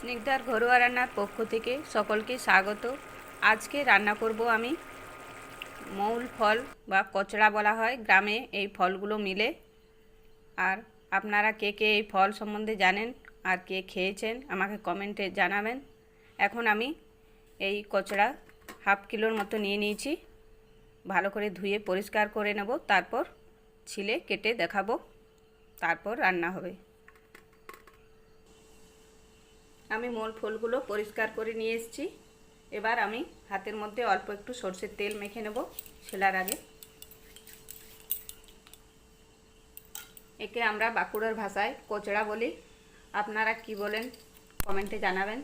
স্নিগ্ধার ঘরোয়া রান্নার পক্ষ থেকে সকলকে স্বাগত। আজকে রান্না করব আমি মৌল ফল বা কচড়া বলা হয়। গ্রামে এই ফলগুলো মিলে। আর আপনারা কে কে এই ফল সম্বন্ধে জানেন আর কে খেয়েছেন আমাকে কমেন্টে জানাবেন। এখন আমি এই কচড়া হাফ কিলোর মতো নিয়ে নিয়েছি। ভালো করে ধুয়ে পরিষ্কার করে নেব। তারপর ছিলে কেটে দেখাবো। তারপর রান্না হবে। আমি মোল ফুলগুলো পরিষ্কার করে নিয়ে এসেছি। এবার আমি হাতের মধ্যে অল্প একটু সর্ষের তেল মেখে নেব ছেলার আগে। একে আমরা বাঁকুড়ার ভাষায় কোচড়া বলি। আপনারা কি বলেন? কমেন্টে জানাবেন।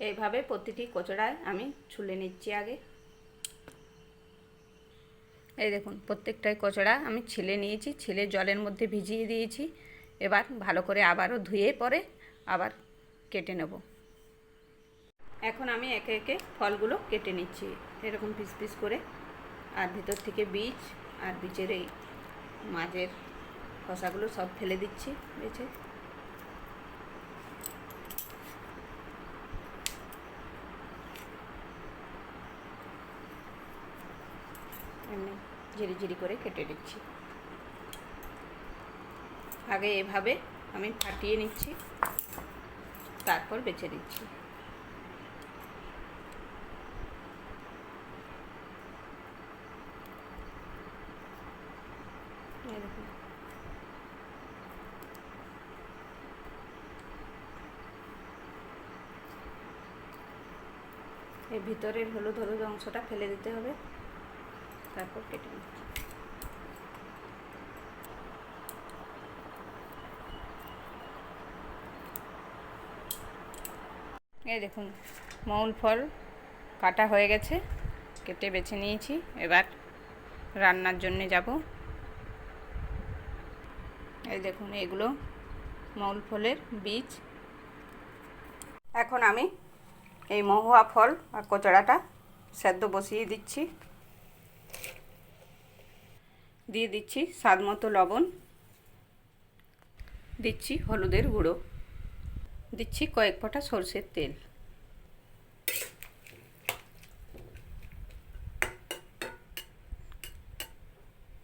এইভাবে প্রতিটি কচড়ায় আমি ছুলে নিচ্ছি আগে। এই দেখুন, প্রত্যেকটাই কচড়া আমি ছিলে নিয়েছি, ছিলে জলের মধ্যে ভিজিয়ে দিয়েছি। এবার ভালো করে আবারও ধুয়ে পরে আবার কেটে নেব। এখন আমি একে একে ফলগুলো কেটে নিচ্ছি। এরকম পিস পিস করে। আর ভিতর থেকে বীজ আর বীজের এই মাঝের খসাগুলো সব ফেলে দিচ্ছি, বেছে। ঝিরি ঝিরি করে কেটে দিচ্ছি আগে এভাবে আমি ফাটিয়ে নিচ্ছি, তারপর বেছে দিচ্ছি এই ভিতরের হলুদ হলুদ অংশটা ফেলে দিতে হবে। তারপর কেটে নিচ্ছি। এই দেখুন, মৌল ফল কাটা হয়ে গেছে, কেটে বেছে নিয়েছি। এবার রান্নার জন্যে যাব। এই দেখুন, এগুলো মৌল ফলের বীজ। এখন আমি এই মহুয়া ফল আর কচড়াটা সেদ্ধ বসিয়ে দিচ্ছি। দিয়ে দিচ্ছি স্বাদ মতো লবণ। দিচ্ছি হলুদের গুঁড়ো। দিচ্ছি কয়েক ফোঁটা সর্ষের তেল।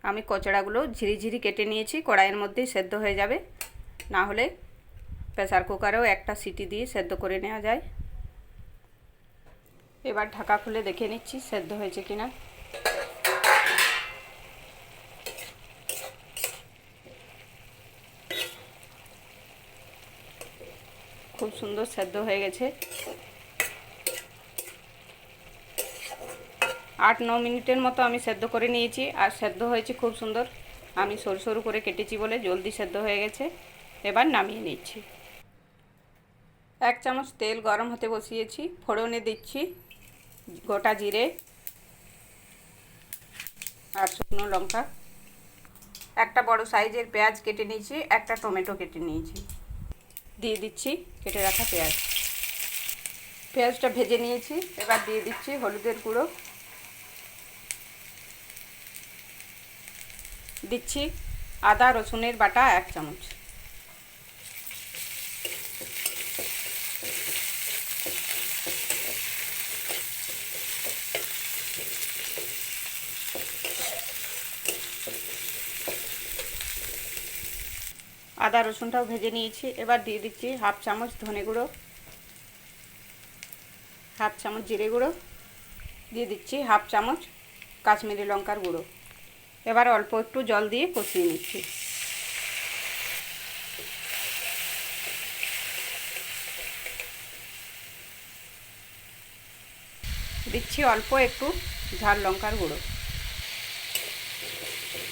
আমি কচড়াগুলো ঝিরি ঝিরি কেটে নিয়েছি, কড়াইয়ের মধ্যেই সেদ্ধ হয়ে যাবে। না হলে প্রেসার কুকারেও একটা সিটি দিয়ে সেদ্ধ করে নেওয়া যায়। এবার ঢাকা খুলে দেখে নিচ্ছি সেদ্ধ হয়েছে কিনা। সুন্দর সেদ্ধ হয়ে গেছে। আট, ন মিনিটের মতো আমি সেদ্ধ করে নিয়েছি। আর সেদ্ধ হয়েছে খুব সুন্দর। আমি সরু সরু করে কেটেছি বলে জলদি সেদ্ধ হয়ে গেছে। এবার নামিয়ে নিচ্ছি। এক চামচ তেল গরম হতে বসিয়েছি। ফোড়নে দিচ্ছি গোটা জিরে আর শুকনো লঙ্কা। একটা বড় সাইজের পেঁয়াজ কেটে নিয়েছি, একটা টমেটো কেটে নিয়েছি। দিয়ে দিচ্ছি, কেটে রাখা পেঁয়াজ। পেঁয়াজটা ভেজে নিয়েছি, এবার দিয়ে দিচ্ছি হলুদের গুঁড়ো। দিচ্ছি আদা, রসুনের বাটা এক চামচ। আদা রসুনটাও ভেজে নিয়েছি। এবার দিয়ে দিচ্ছি হাফ চামচ ধনে গুঁড়ো, হাফ চামচ জিরে গুঁড়ো, দিয়ে দিচ্ছি হাফ চামচ কাশ্মীরি লঙ্কার গুঁড়ো। এবার অল্প একটু জল দিয়ে কষিয়ে নিচ্ছি। দিচ্ছি অল্প একটু ঝাল লঙ্কার গুঁড়ো।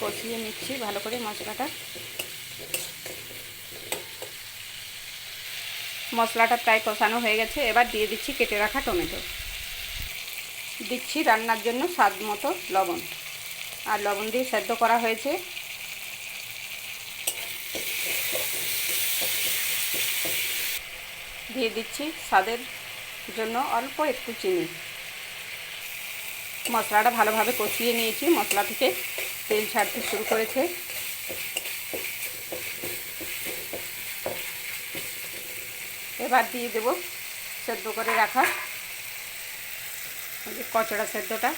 কষিয়ে নিচ্ছি ভালো করে মশলাটা। মশলাটা প্রায় কষানো হয়ে গেছে। এবার দিয়ে দিচ্ছি কেটে রাখা টমেটো। দিচ্ছি রান্নার জন্য স্বাদ মতো লবণ। আর লবণ দিয়ে সেদ্ধ করা হয়েছে। দিয়ে দিচ্ছি স্বাদের জন্য অল্প একটু চিনি। মশলাটা ভালোভাবে কষিয়ে নিয়েছি। মশলা থেকে তেল ছাড়তে শুরু করেছে। এবার দিয়ে দেব সেদ্ধ করে রাখা কচড়া সেদ্ধটা।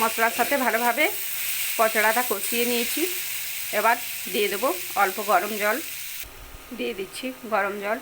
মশলার সাথে ভালোভাবে কচড়াটা কষিয়ে নিয়েছি। এবার দিয়ে দেবো অল্প গরম জল। দিয়ে দিচ্ছি গরম জল।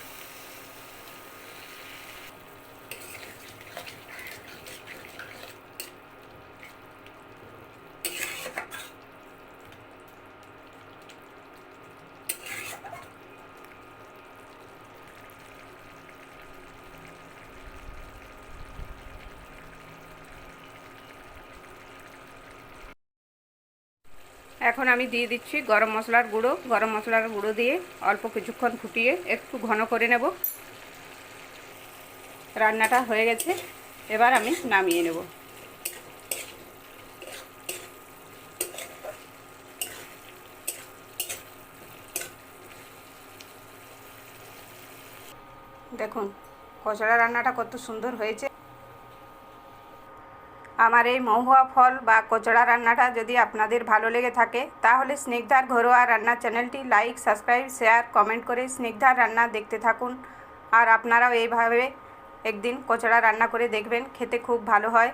এখন আমি দিয়ে দিচ্ছি গরম মশলার গুঁড়ো। গরম মশলার গুঁড়ো দিয়ে অল্প কিছুক্ষণ ফুটিয়ে একটু ঘন করে নেব। রান্নাটা হয়ে গেছে। এবার আমি নামিয়ে নেব। দেখুন কচড়া রান্নাটা কত সুন্দর হয়েছে। আমার এই মহুয়া ফল বা কচড়া রান্নাটা যদি আপনাদের ভালো লেগে থাকে, তাহলে স্নিগ্ধার ঘরোয়া রান্না চ্যানেলটি লাইক, সাবস্ক্রাইব, শেয়ার, কমেন্ট করে স্নিগ্ধার রান্না দেখতে থাকুন। আর আপনারাও এইভাবে একদিন কচড়া রান্না করে দেখবেন, খেতে খুব ভালো হয়।